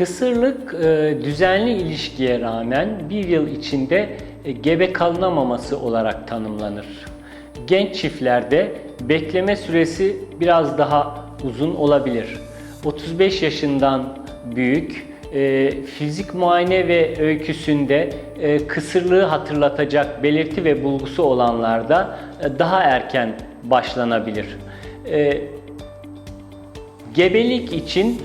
Kısırlık e, düzenli ilişkiye rağmen bir yıl içinde e, gebe kalınamaması olarak tanımlanır. Genç çiftlerde bekleme süresi biraz daha uzun olabilir. 35 yaşından büyük, e, fizik muayene ve öyküsünde kısırlığı hatırlatacak belirti ve bulgusu olanlarda daha erken başlanabilir. Gebelik için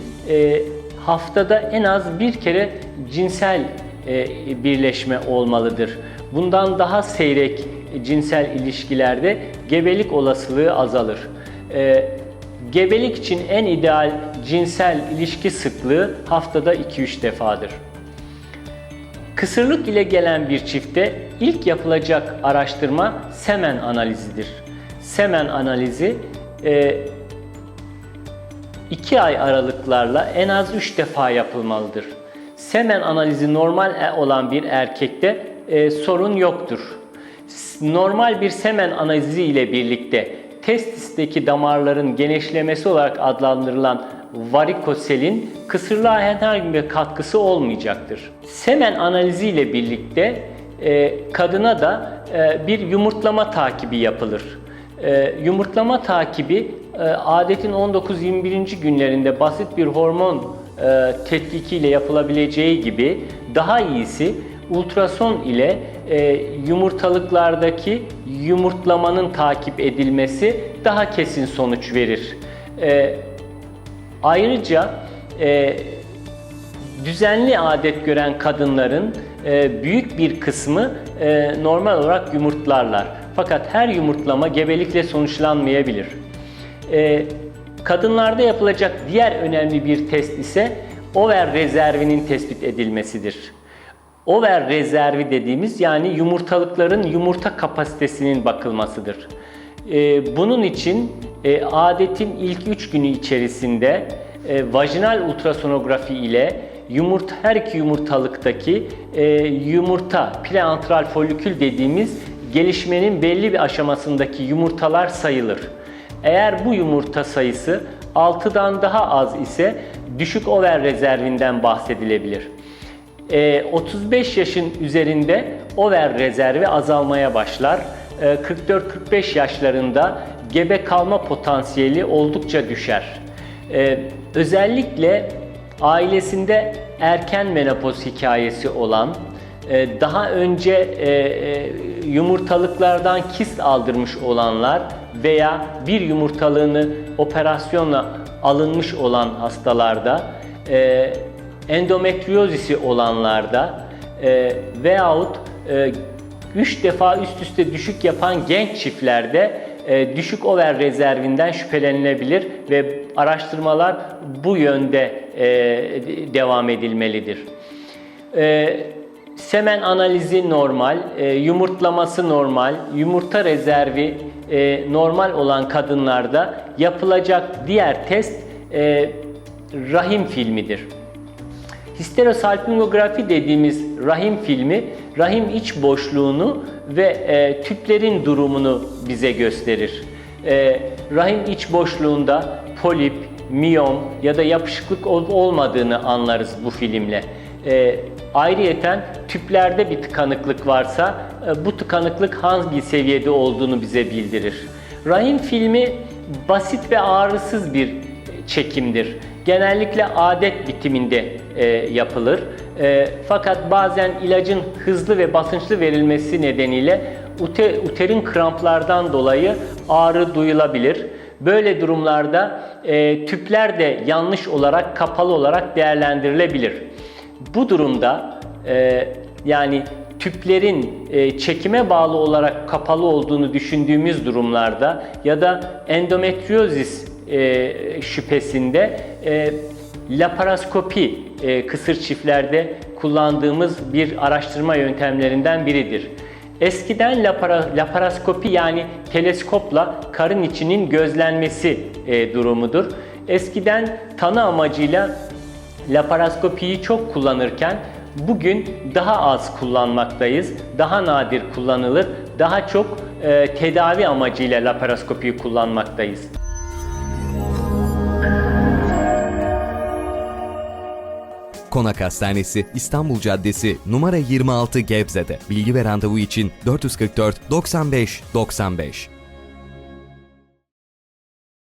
haftada en az bir kere cinsel e, birleşme olmalıdır. Bundan daha seyrek cinsel ilişkilerde gebelik olasılığı azalır. E, gebelik için en ideal cinsel ilişki sıklığı haftada 2-3 defadır. Kısırlık ile gelen bir çifte ilk yapılacak araştırma semen analizidir. Semen analizi e, 2 ay aralıklarla en az 3 defa yapılmalıdır. Semen analizi normal olan bir erkekte e, sorun yoktur. Normal bir semen analizi ile birlikte testisteki damarların genişlemesi olarak adlandırılan varikoselin kısırlığa herhangi bir katkısı olmayacaktır. Semen analizi ile birlikte e, kadına da e, bir yumurtlama takibi yapılır. E, yumurtlama takibi e, adetin 19-21. günlerinde basit bir hormon e, tetkikiyle yapılabileceği gibi daha iyisi ultrason ile e, yumurtalıklardaki yumurtlamanın takip edilmesi daha kesin sonuç verir. E, ayrıca düzenli adet gören kadınların büyük bir kısmı normal olarak yumurtlarlar. Fakat her yumurtlama gebelikle sonuçlanmayabilir. E, kadınlarda yapılacak diğer önemli bir test ise over rezervinin tespit edilmesidir. Over rezervi dediğimiz yani yumurtalıkların yumurta kapasitesinin bakılmasıdır. E, bunun için e, adetin ilk 3 günü içerisinde e, vajinal ultrasonografi ile yumurta her iki yumurtalıktaki e, yumurta preantral folikül dediğimiz gelişmenin belli bir aşamasındaki yumurtalar sayılır. Eğer bu yumurta sayısı 6'dan daha az ise düşük over rezervinden bahsedilebilir. E, 35 yaşın üzerinde over rezervi azalmaya başlar. E, 44-45 yaşlarında gebe kalma potansiyeli oldukça düşer. E, özellikle ailesinde erken menopoz hikayesi olan, e, daha önce e, e, yumurtalıklardan kist aldırmış olanlar veya bir yumurtalığını operasyonla alınmış olan hastalarda, e, endometriozisi olanlarda e, veyahut e, 3 defa üst üste düşük yapan genç çiftlerde e, düşük over rezervinden şüphelenilebilir ve araştırmalar bu yönde e, devam edilmelidir. E, semen analizi normal, e, yumurtlaması normal, yumurta rezervi e, normal olan kadınlarda yapılacak diğer test e, rahim filmidir. Histerosalpingografi dediğimiz rahim filmi, rahim iç boşluğunu ve e, tüplerin durumunu bize gösterir. E, rahim iç boşluğunda polip, miyom ya da yapışıklık olmadığını anlarız bu filmle. E, ayrıyeten tüplerde bir tıkanıklık varsa e, bu tıkanıklık hangi seviyede olduğunu bize bildirir. Rahim filmi basit ve ağrısız bir çekimdir. Genellikle adet bitiminde e, yapılır. E, fakat bazen ilacın hızlı ve basınçlı verilmesi nedeniyle ute, uterin kramplardan dolayı ağrı duyulabilir. Böyle durumlarda e, tüpler de yanlış olarak kapalı olarak değerlendirilebilir. Bu durumda e, yani tüplerin e, çekime bağlı olarak kapalı olduğunu düşündüğümüz durumlarda ya da endometriozis e, şüphesinde e, laparoskopi e, kısır çiftlerde kullandığımız bir araştırma yöntemlerinden biridir. Eskiden lapara, laparoskopi yani teleskopla karın içinin gözlenmesi e, durumudur. Eskiden tanı amacıyla laparoskopiyi çok kullanırken bugün daha az kullanmaktayız. Daha nadir kullanılır. Daha çok e, tedavi amacıyla laparoskopiyi kullanmaktayız. Konak Hastanesi, İstanbul Caddesi, numara 26 Gebze'de. Bilgi ve randevu için 444 95 95.